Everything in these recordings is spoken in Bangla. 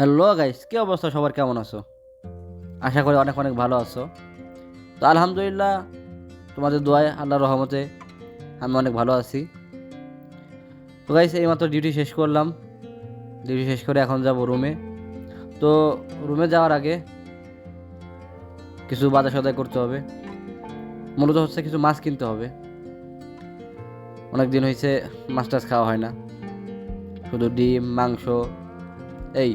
হ্যালো গাইস কি অবস্থা? সবার কেমন আছো? আশা করি অনেক অনেক ভালো আছো। তো আলহামদুলিল্লাহ, তোমাদের দোয়ায় আল্লাহর রহমতে আমি অনেক ভালো আছি। তো গাইস এইমাত্র ডিউটি শেষ করলাম। ডিউটি শেষ করে এখন যাব রুমে তো রুমে যাওয়ার আগে কিছু বাজার সদাই করতে হবে। মূলত হচ্ছে কিছু মাছ কিনতে হবে। অনেক দিন হয়েছে মাছ টাছ খাওয়া হয় না। শুধু ডিম, মাংস, এই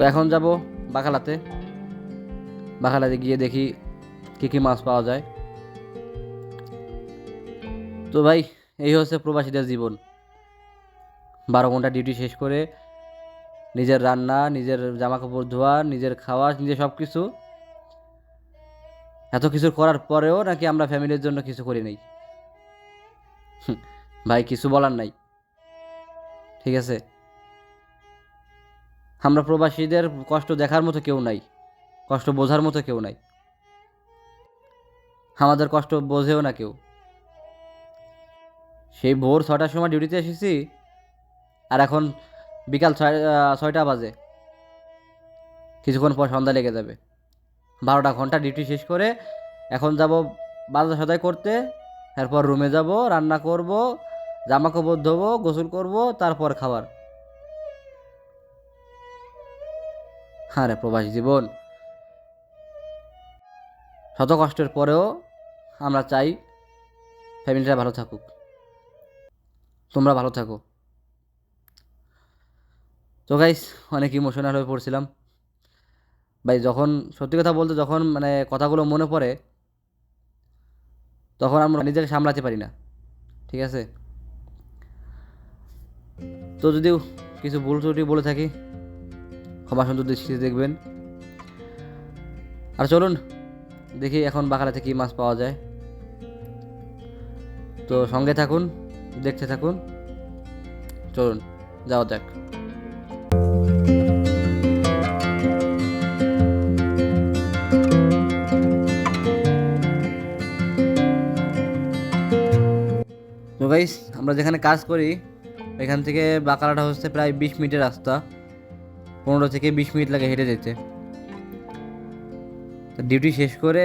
তো এখন যাব বাকালাতে বাকালাতে গিয়ে দেখি কী কী মাছ পাওয়া যায়। তো ভাই, এই হচ্ছে প্রবাসীদের জীবন। বারো ঘণ্টা ডিউটি শেষ করে নিজের রান্না, নিজের জামা কাপড় ধোয়া, নিজের খাওয়া, নিজের সব কিছু এত কিছু করার পরেও নাকি আমরা ফ্যামিলির জন্য কিছু করি নাই। ভাই, কিছু বলার নাই। ঠিক আছে? আমরা প্রবাসীদের কষ্ট দেখার মতো কেউ নাই, কষ্ট বোঝার মতো কেউ নাই। আমাদের কষ্ট বোঝেও না কেউ। সেই ভোর ছটার সময় ডিউটিতে এসেছি আর এখন বিকাল ছয় ছয়টা বাজে। কিছুক্ষণ পর সন্ধ্যা লেগে যাবে। বারোটা ঘণ্টা ডিউটি শেষ করে এখন যাব বাজার সদাই করতে, এরপর রুমে যাব, রান্না করব জামা কাপড় ধোবো, গোসল করব, তারপর খাবার। হ্যাঁ রে প্রবাসী জীবন। শত কষ্টের পরেও আমরা চাই ফ্যামিলিটা ভালো থাকুক। তোমরা ভালো থাকো। তো গাইস অনেক ইমোশনাল হয়ে পড়ছিলাম। ভাই, যখন সত্যি কথা বলতে যখন মানে কথাগুলো মনে পড়ে, তখন আমরা নিজেকে সামলাতে পারি না। ঠিক আছে? তো যদিও কিছু ভুল ত্রুটি বলে থাকি ক্ষমা সুন্দর দৃষ্টিতে দেখবেন। আর চলুন, দেখি এখন বাকালাতে কী মাছ পাওয়া যায়। তো সঙ্গে থাকুন, দেখতে থাকুন। চলুন, যাওয়া যাক। তো গাইস আমরা যেখানে কাজ করি, এখান থেকে বাকালাটা হচ্ছে প্রায় বিশ মিনিটের রাস্তা। পনেরো থেকে বিশ মিনিট লাগে হেঁটে যেতে। ডিউটি শেষ করে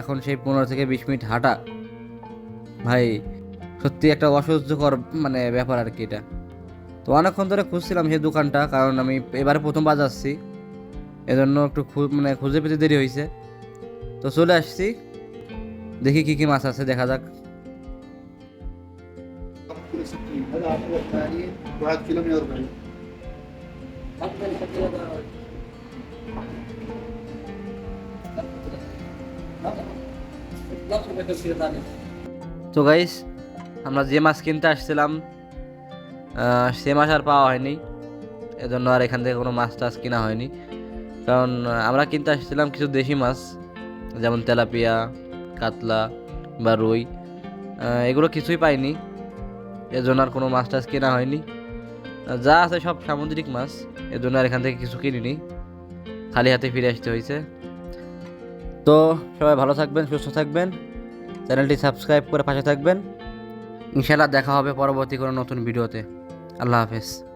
এখন সেই পনেরো থেকে বিশ মিনিট হাঁটা ভাই সত্যি একটা অসহ্যকর মানে ব্যাপার আর কি এটা। তো অনেকক্ষণ ধরে খুঁজছিলাম সেই দোকানটা কারণ আমি এবারে প্রথম বাজ এজন্য একটু মানে খুঁজে পেতে দেরি হয়েছে। তো চলে আসছি দেখি কী কী মাছ আছে দেখা যাক। किलो তো গাইস আমরা যে মাছ কিনতে আসছিলাম সে মাছ আর পাওয়া হয়নি। এজন্য আর এখান থেকে কোনো মাছ টাছ কেনা হয়নি। কারণ আমরা কিনতে আসছিলাম কিছু দেশি মাছ, যেমন তেলাপিয়া, কাতলা বা রুই। এগুলো কিছুই পাইনি। এজন্য আর কোনো মাছ টাছ কেনা হয়নি। যা আছে সব সামুদ্রিক মাছ। এজন্য আর এখান থেকে কিছু কিনিনি। খালি হাতে ফিরে আসতে হয়েছে। তো সবাই ভালো থাকবেন, সুস্থ থাকবেন। চ্যানেলটি সাবস্ক্রাইব করে পাশে থাকবেন। ইনশাআল্লাহ দেখা হবে পরবর্তী কোনো নতুন ভিডিওতে। আল্লাহ হাফেজ।